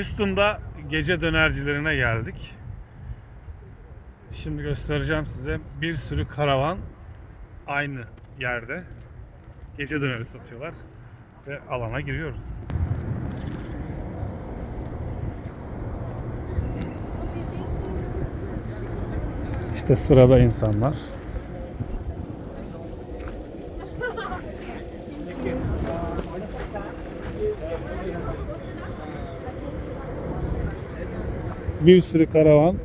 Houston'da gece dönercilerine geldik. Şimdi göstereceğim size bir sürü karavan aynı yerde gece döneri satıyorlar ve alana giriyoruz. İşte sırada insanlar. Bir sürü karavan.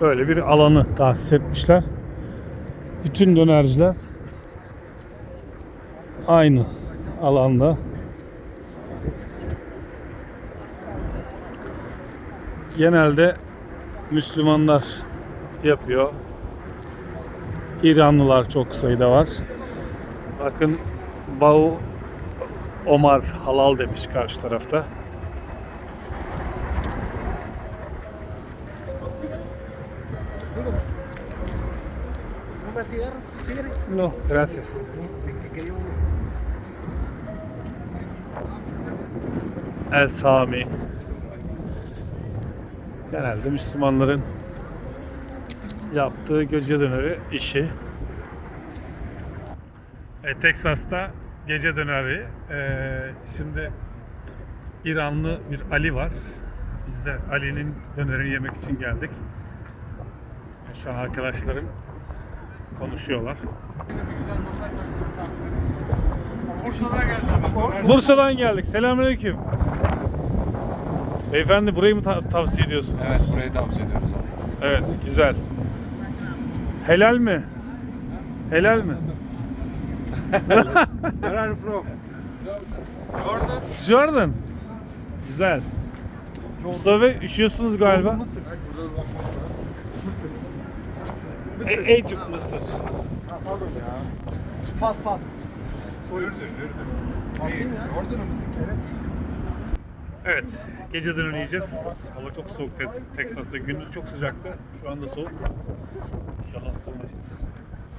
Böyle bir alanı tahsis etmişler. Bütün dönerciler aynı alanda. Genelde Müslümanlar yapıyor. İranlılar çok sayıda var. Bakın Bau Omar halal demiş karşı tarafta. No, gracias. El Sami. Genelde Müslümanların yaptığı gece döneri işi. E, Teksas'ta gece döneri. E, şimdi İranlı bir Ali var. Biz de Ali'nin dönerini yemek için geldik. E, Şu an arkadaşlarım konuşuyorlar. Bursa'dan geldik. Selamünaleyküm. Beyefendi burayı mı ta- tavsiye ediyorsunuz? Evet burayı tavsiye ediyoruz. Evet, güzel. Helal mi? Helal mi? Where are you from? Jordan. Güzel. Mustafa Bey üşüyorsunuz galiba. Mısır. Mısır. E, Egypt, Mısır. Ha, pardon ya. Pas pas. Soyurdu. Pas değil mi ya? Evet. Evet, gece döneri yiyeceğiz. Hava çok soğuk Teksas'ta. Gündüz çok sıcaktı. Şu anda soğuk. İnşallah hasta olmayız.